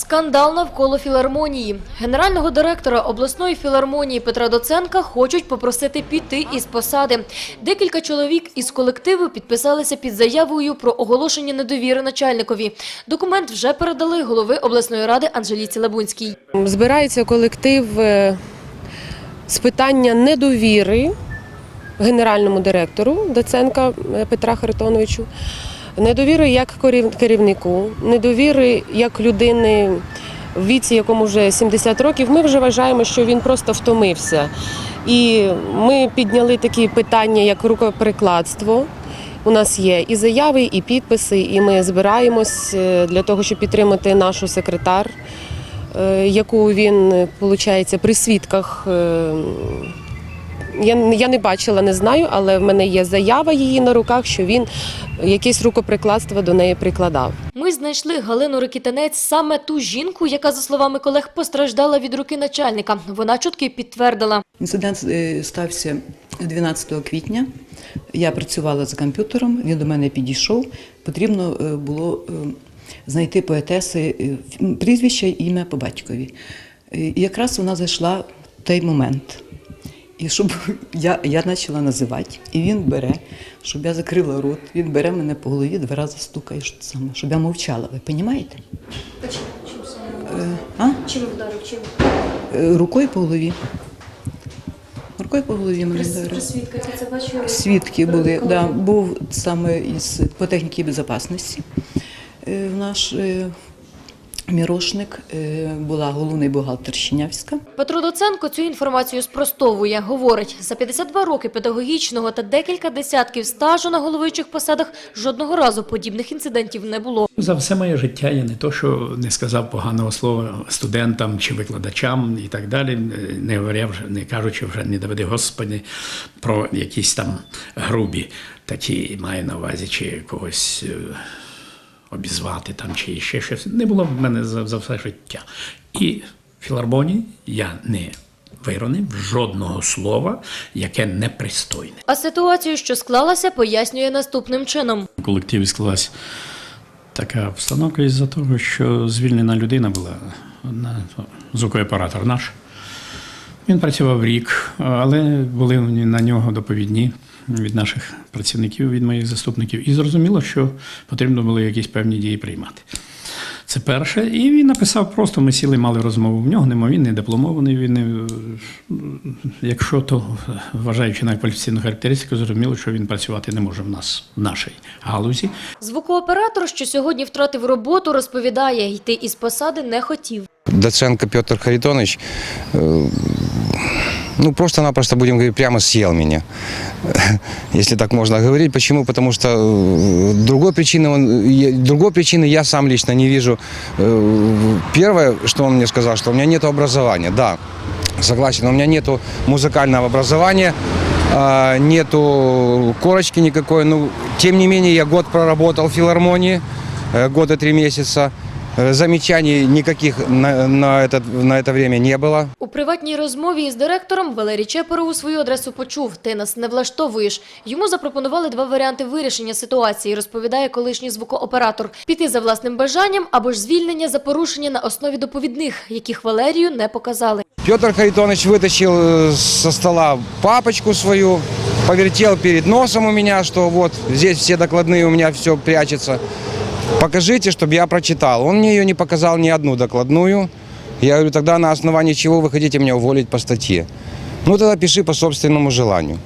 Скандал навколо філармонії. Генерального директора обласної філармонії Петра Доценка хочуть попросити піти із посади. Декілька чоловік із колективу підписалися під заявою про оголошення недовіри начальникові. Документ вже передали голови обласної ради Анжеліці Лабунській. Збирається колектив е, з питання недовіри генеральному директору Доценка е, Петра Харитоновичу, недовіри як керівнику, недовіри як людини в віці, якому вже 70 років. Ми вже вважаємо, що він просто втомився. І ми підняли такі питання, як рукоприкладство. У нас є і заяви, і підписи, і ми збираємось е, для того, щоб підтримати нашу секретар е, яку він, виходить, при свідках. Я, я не бачила, не знаю, але в мене є заява її на руках, що він якесь рукоприкладство до неї прикладав. Ми знайшли Галину Рикітанець, саме ту жінку, яка, за словами колег, постраждала від руки начальника. Вона чутки підтвердила. Інцидент е, стався 12 квітня. Я працювала за комп'ютером, він до мене підійшов. Потрібно е, було е, знайти поетеси прізвище і ім'я по батькові. І якраз вона зайшла в той момент. І щоб я, я почала називати, і він бере, щоб я закрила рот, він бере мене по голові, два рази стукає, що саме, щоб я мовчала. Ви розумієте? Е, а? Чим вдарив? Чим? Е, Рукою по голові. Рукою по голові мене вдарив. Це бачила? Свідки були, да, був саме із по техніці безпечності. Е, Наш мірошник е, була головний бухгалтер Щенявська. Петро Доценко цю інформацію спростовує. Говорить, за 52 роки педагогічного та декілька десятків стажу на головуючих посадах жодного разу подібних інцидентів не було. За все моє життя я не то, що не сказав поганого слова студентам чи викладачам і так далі, не говоря вже, не кажучи вже не доведи Господи про якісь там грубі такі маю на увазі, чи когось е, обізвати там, чи ще щось. Не було в мене за, за все життя. І в філармонії я не виронив жодного слова, яке непристойне. А ситуацію, що склалася, пояснює наступним чином. В колективі склалась така обстановка із-за того, що звільнена людина була одна звукооператор наш. Він працював рік, але були на нього доповідні від наших працівників, від моїх заступників, і зрозуміло, що потрібно було якісь певні дії приймати. Це перше. І він написав просто, ми сіли, мали розмову. В нього нема, він не дипломований, він не, якщо то вважаючи на кваліфікаційну характеристику, зрозуміло, що він працювати не може в нас в нашій галузі. Звукооператор, що сьогодні втратив роботу, розповідає, йти із посади не хотів. Доценко Петр Харитонович, э, ну просто-напросто, будем говорить, прямо съел меня. Если так можно говорить. Почему? Потому что э, другой причины, он, я- другой причины я сам лично не вижу. Э, Первое, что он мне сказал, что у меня нет образования. Да, согласен, у меня нет музыкального образования, а, нету корочки никакой. Но, тем не менее, я год проработал в филармонии, э, год и три месяца. Э, Замечаний никаких на, на, это, на это время не было. У приватній розмові із директором Валерій Чепоров у свою адресу почув «Ти нас не влаштовуєш». Йому запропонували два варіанти вирішення ситуації, розповідає колишній звукооператор. Піти за власним бажанням або ж звільнення за порушення на основі доповідних, яких Валерію не показали. Петр Харитонович вытащил э, со стола папочку свою, повертел перед носом у меня, что вот здесь все докладные у меня все прячется. Покажите, чтобы я прочитал. Он мне ее не показал ни одну докладную. Я говорю, тогда на основании чего вы хотите меня уволить по статье? Ну тогда пиши по собственному желанию.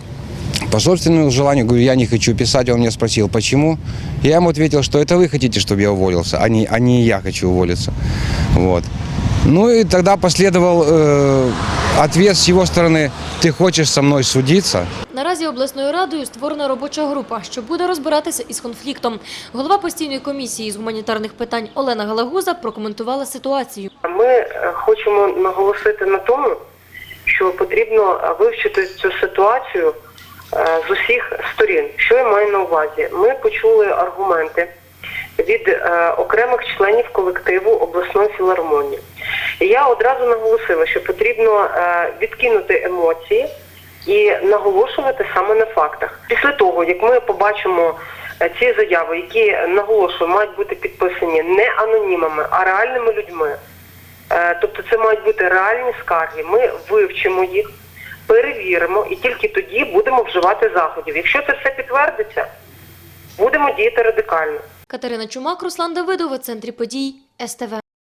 По собственному желанию, говорю, я не хочу писать. Он меня спросил, почему. Я ему ответил, что это вы хотите, чтобы я уволился, а не, а не я хочу уволиться. Вот. Ну и тогда последовал э, ответ с его стороны, ты хочешь со мной судиться? Наразі обласною радою створена робоча група, що буде розбиратися із конфліктом. Голова постійної комісії з гуманітарних питань Олена Галагуза прокоментувала ситуацію. Ми хочемо наголосити на тому, що потрібно вивчити цю ситуацію е, з усіх сторін. Що я маю на увазі? Ми почули аргументи від е, окремих членів колективу обласної філармонії. Я одразу наголосила, що потрібно е, відкинути емоції і наголошувати саме на фактах. Після того, як ми побачимо е, ці заяви, які наголошую, мають бути підписані не анонімами, а реальними людьми. Е, Тобто це мають бути реальні скарги. Ми вивчимо їх, перевіримо і тільки тоді будемо вживати заходів. Якщо це все підтвердиться, будемо діяти радикально. Катерина Чумак, Руслан Давидов у центрі подій СТВ.